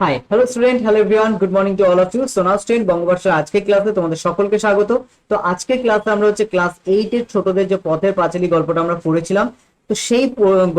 Hi hello student hello everyone good morning to all of you সোনা student বঙ্গবর্ষের আজকে ক্লাসে তোমাদের সকলকে স্বাগত। তো আজকে ক্লাসে আমরা হচ্ছে ক্লাস এইট এর ছোটদের যে পথের পাঁচালী গল্পটা আমরা পড়েছিলাম, তো সেই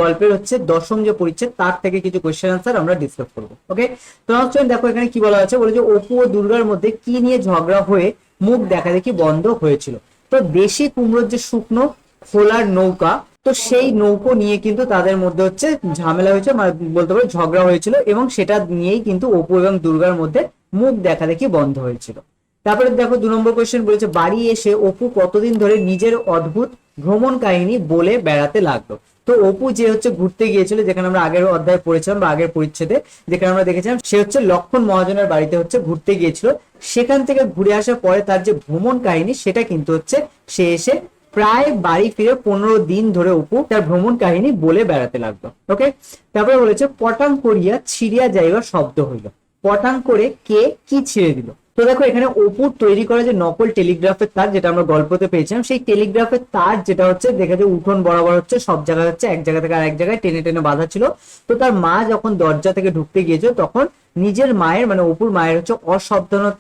গল্পের হচ্ছে দশম যে পরিচ্ছেদ, তার থেকে কিছু কোয়েশ্চেন আনসার আমরা ডিসকাস করব ওকে তো স্টুডেন্ট দেখো এখানে কি বলা আছে? বলে যে অপু ও দুর্গার মধ্যে কি নিয়ে ঝগড়া হয়ে মুখ দেখা দেখি বন্ধ হয়েছিল? তো দেশি কুমড়োর যে শুকনো, খোলার নৌকা তো সেই নৌকো নিয়ে কিন্তু তাদের মধ্যে হচ্ছে ঝামেলা হয়েছে মানে বলতে পারো ঝগড়া হয়েছিল এবং সেটা নিয়েই কিন্তু অপু এবং দুর্গার মধ্যে মুখ দেখা দেখি বন্ধ হয়েছিল। তারপরে দেখো দু নম্বর কোয়েশ্চেন বলেছে, বাড়ি এসে অপু কতদিন ধরে নিজের অদ্ভুত ভ্রমণ কাহিনী বলে বেড়াতে লাগল? তো অপু যে হচ্ছে ঘুরতে গিয়েছিল, যেখানে আমরা আগের অধ্যায় পড়েছিলাম বা আগের পরিচ্ছেদে, যেখানে আমরা দেখেছিলাম, সে হচ্ছে লক্ষণ মহাজনের বাড়িতে হচ্ছে ঘুরতে গিয়েছিল। সেখান থেকে ঘুরে আসার পরে তার যে ভ্রমণ কাহিনী, সেটা কিন্তু হচ্ছে সে এসে প্রায় বাড়ি ফিরে পনেরো দিন ধরে অপু তার ভ্রমণ কাহিনী বলে বেড়াতে লাগল ওকে তারপরে বলেছে, পটাং করিয়া ছিড়িয়া যাইবার শব্দ হইল। পটাং করে কে কি ছিঁড়ে দিল? তো দেখো, এখানে অপুর তৈরি করা যে নকল টেলিগ্রাফের তার যেটা আমরা গল্পতে পেয়েছিলাম, সেই টেলিগ্রাফের তার যেটা হচ্ছে দেখা যায় উঠোন বরাবর হচ্ছে, সব জায়গায় হচ্ছে, এক জায়গা থেকে আরেক জায়গায় টেনে টেনে বাঁধা ছিল। তো তার মা যখন দরজা থেকে ঢুকতে গিয়েছিল, তখন নিজের মায়ের মানে অপুর মায়ের হচ্ছে অসাবধানত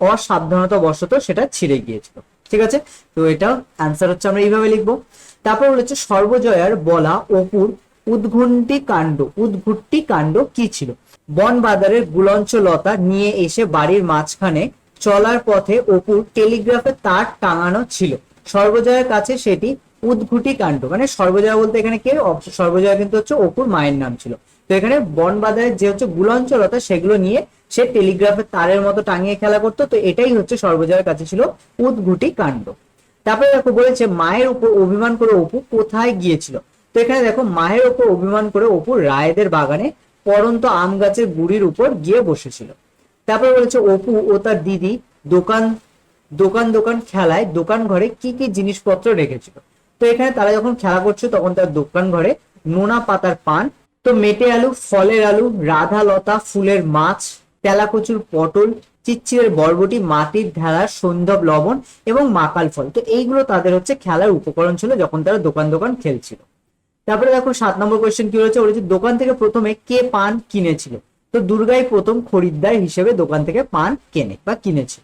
অসাবধানতা বশত সেটা ছিঁড়ে গিয়েছিল। ঠিক আছে? তো এটা অ্যান্সার হচ্ছে আমরা এইভাবে লিখব। তারপর বলেছে সর্বজয়ার বলা অপুর উদ্ঘুন্টি কাণ্ড। উদ্ঘুট্টি কাণ্ড কি ছিল? বন বাজারের গুলঞ্চ লতা নিয়ে এসে বাড়ির মাঝখানে চলার পথে অপুর টেলিগ্রাফে তার টাঙানো ছিল। সর্বজয়ার কাছে সেটি উদ্ঘুটি কাণ্ড। মানে সর্বজয়া বলতে এখানে কে? সর্বজয়া কিন্তু হচ্ছে অপুর মায়ের নাম ছিল। তো এখানে বন বাজারের যে হচ্ছে গুলঞ্চলতা, সেগুলো নিয়ে সে টেলিগ্রাফের তারের মতো টাঙিয়ে খেলা করতো, তো এটাই হচ্ছে সর্বজয়ার কাছে ছিল উদ্ঘুটি কাণ্ড। তারপরে দেখো বলেছে, মায়ের উপর অভিমান করে অপু কোথায় গিয়েছিল? তো এখানে দেখো, মায়ের উপর অভিমান করে অপু রায়দের বাগানে পরন্ত আম গাছের গুড়ির উপর গিয়ে বসেছিল। তারপরে বলেছে, অপু ও তার দিদি দোকান দোকান দোকান খেলায় দোকান ঘরে কি কি জিনিসপত্র রেখেছিল? তো এখানে তারা যখন খেলা করছে, তখন তার দোকান ঘরে নোনা পাতার পান, তো মেটে আলু, ফলের আলু, রাধা লতা, ফুলের মাছ তেলাকচুর পটল চিচ্ছিরের বরবটি, মাটির ঢেলা সৈন্ধব লবণ এবং মাকাল ফল। তো এইগুলো তাদের হচ্ছে খেলার উপকরণ ছিল যখন তারা দোকান দোকান খেলছিল। তারপরে দেখো সাত নম্বর কোয়েশ্চেন কি রয়েছে বলেছে, দোকান থেকে প্রথমে কে পান কিনেছিল? তো দুর্গাই প্রথম খরিদ্দার হিসেবে দোকান থেকে পান কেনে বা কিনেছিল।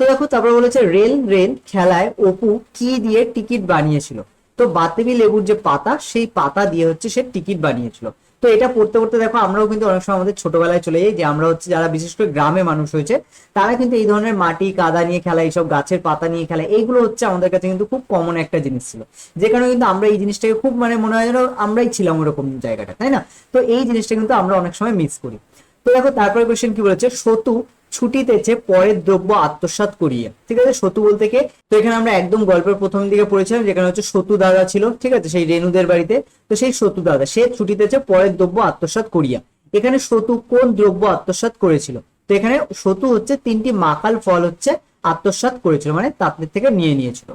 তো দেখো, তারপরে বলেছে, রেল রেল খেলায় অপু কি দিয়ে টিকিট বানিয়েছিল? তো বাতেবি লেবুর যে পাতা, সেই পাতা দিয়ে হচ্ছে সে টিকিট বানিয়েছিল। তো এটা পড়তে পড়তে দেখো আমরাও কিন্তু অনেক সময় আমাদের ছোটবেলায় চলে যাই যে আমরা হচ্ছে যারা বিশেষ করে গ্রামে মানুষ হয়েছে, তারা কিন্তু এই ধরনের মাটি, কাদা নিয়ে খেলা, এইসব গাছের পাতা নিয়ে খেলা, এইগুলো হচ্ছে আমাদের কাছে কিন্তু খুব কমন একটা জিনিস ছিল। যে কারণে কিন্তু আমরা এই জিনিসটাকে খুব মানে মনে হয় যেন আমরাই ছিলাম ওরকম জায়গাটা, তাই না? তো এই জিনিসটা কিন্তু আমরা অনেক সময় মিস করি। তো দেখো তারপরে কোয়েশ্চেন কি বলেছে? সতু ছুটিতেছে পরের দ্রব্য আত্মসাৎ করিয়ে, ঠিক আছে? সতু বলতে কে? তো এখানে আমরা একদম গল্পের প্রথম দিকে পড়েছিলাম, যেখানে হচ্ছে সতু দাদা ছিল, ঠিক আছে? সেই রেনুদের বাড়িতে। তো সেই সতু দাদা, সে ছুটিতেছে পরের দ্রব্য আত্মসাৎ করিয়া, এখানে সতু কোন দ্রব্য আত্মসাৎ করেছিল? তো এখানে সতু হচ্ছে তিনটি মাকাল ফল হচ্ছে আত্মসাৎ করেছিল মানে তাদের থেকে নিয়ে নিয়েছিল।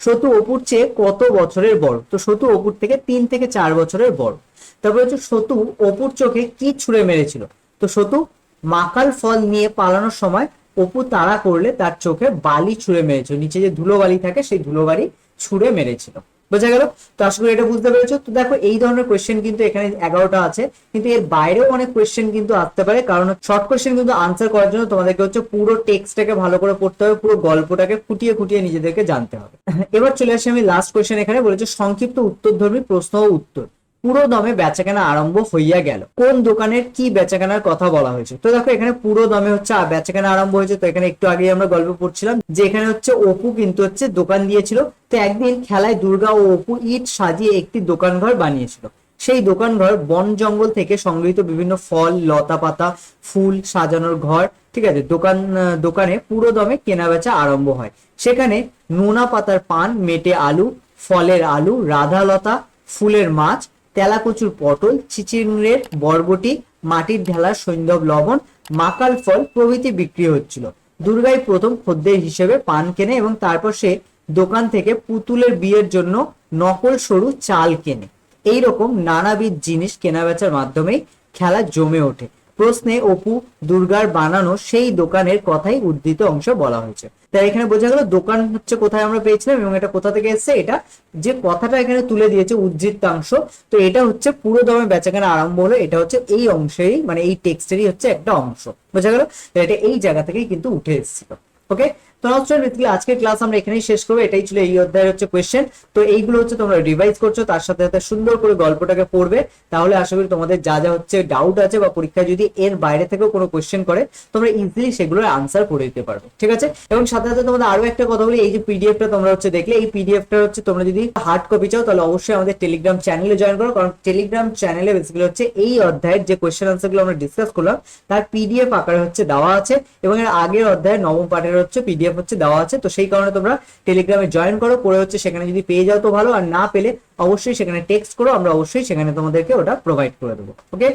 সতু অপুর চেয়ে কত বছরের বড়? তো সতু অপুর থেকে তিন থেকে চার বছরের বড়। তারপর হচ্ছে সতু অপুর চোখে কি ছুঁড়ে মেরেছিল? তো সতু মাকাল ফল নিয়ে পালানোর সময় অপু তাড়া করলে তার চোখে বালি ছুঁড়ে মেরেছিল। নিচে যে ধুলো বালি থাকে, সেই ধুলো বালি ছুঁড়ে মেরেছিল। বোঝা গেল? তো আশা করি এটা বুঝতে পেরেছ। তো দেখো, এই ধরনের কোয়েশ্চেন কিন্তু এখানে এগারোটা আছে। কিন্তু এর বাইরেও অনেক কোয়েশ্চেন কিন্তু আসতে পারে। কারণ শর্ট কোয়েশ্চেন কিন্তু আনসার করার জন্য তোমাদেরকে হচ্ছে পুরো টেক্সটটাকে ভালো করে পড়তে হবে। পুরো গল্পটাকে ফুটিয়ে ফুটিয়ে নিজেদেরকে জানতে হবে। এবার চলে আসি আমি লাস্ট কোয়েশ্চেন এখানে। বলেছে, সংক্ষিপ্ত উত্তরধর্মী প্রশ্ন ও উত্তর। পুরো দমে বেচাকেনা আরম্ভ হইয়া গেল। কোন দোকানের কি বেচাকেনার কথা বলা হয়েছে? তো দেখো, এখানে পুরো দমে হচ্ছে বেচাকেনা আরম্ভ হয়েছে। তো এখানে একটু আগে আমরা গল্প পড়ছিলাম যে এখানে হচ্ছে অপু কিন্তু হচ্ছে দোকান দিয়েছিল। তো একদিন খেলায় দুর্গা ও অপু ইট সাজিয়ে একটি দোকান ঘর বানিয়েছিল। সেই দোকান ঘর বন জঙ্গল থেকে সংগৃহীত বিভিন্ন ফল, লতা পাতা, ফুল সাজানোর ঘর, ঠিক আছে, দোকান দোকানে পুরো দমে কেনা বেচা আরম্ভ হয়। সেখানে নোনা পাতার পান, মেটে আলু, ফলের আলু রাধালতা ফুলের মাছ তেলাকুচুর পটল চিচিংড়ের বরবটি, মাটির ঢেলা সৈন্ধব লবণ, মাকাল ফল প্রভৃতি বিক্রি হচ্ছিল। দুর্গাই প্রথম খদ্দের হিসেবে পান কেনে এবং তারপর সে দোকান থেকে পুতুলের বিয়ের জন্য নকল সরু চাল কেনে। এইরকম নানাবিধ জিনিস কেনাবেচার মাধ্যমেই খেলা জমে ওঠে। প্রশ্নে অপু দুর্গার বানানো সেই দোকানের কথাই উদ্ধৃত অংশ বলা হয়েছে। তাই এখানে বোঝা গেল দোকান হচ্ছে কোথায় আমরা পেয়েছিলাম এবং এটা কোথা থেকে এসছে, এটা যে কথাটা এখানে তুলে দিয়েছে উদ্ধৃত্তাংশ, তো এটা হচ্ছে পুরো দমে বেচাকেনা আরম্ভ হলো, এটা হচ্ছে এই অংশেরই মানে এই টেক্সটেরই হচ্ছে একটা অংশ। বোঝা গেল? এটা এই জায়গা থেকেই কিন্তু উঠে এসেছিল। ওকে তো স্টুডেন্ট বেসিক্যালি আজকের ক্লাস আমরা এখানেই শেষ করব। এটাই ছিল এই অধ্যায়ের হচ্ছে কোয়েশ্চেন তো এইগুলো হচ্ছে তোমরা রিভাইজ করছ, তার সাথে সাথে সুন্দর করে গল্পটাকে পড়বে। তাহলে আশা করি তোমাদের যা যা হচ্ছে ডাউট আছে বা যদি এর বাইরে থেকেও কোনো কোয়েশ্চেন করে, তোমরা ইজিলি সেগুলোর আনসার করে দিতে পারবে। ঠিক আছে? এবং সাথে সাথে তোমাদের আরও একটা কথা বলি, এই যে পিডিএফটা তোমরা হচ্ছে দেখলে, এই পিডিএফটা হচ্ছে তোমরা যদি হার্ড কপি চাও, তাহলে অবশ্যই আমাদের টেলিগ্রাম চ্যানেলে জয়েন করো। কারণ টেলিগ্রাম চ্যানেলে বেসিক্যালি হচ্ছে এই অধ্যায়ের যে কোয়েশ্চেন আনসারগুলো আমরা ডিসকাস করলাম, তার পিডিএফ আকারে হচ্ছে দেওয়া আছে। এবং এর আগের অধ্যায়ের নবম পাঠের হচ্ছে পিডিএফ হচ্ছে, দেওয়া আছে। তো সেই কারণে তোমরা টেলিগ্রামে জয়েন করো, করে হচ্ছে সেখানে যদি পেয়ে যাও তো ভালো, আর না পেলে অবশ্যই সেখানে টেক্সট করো, আমরা অবশ্যই সেখানে তোমাদেরকে ওটা প্রোভাইড করে দেবো। ওকে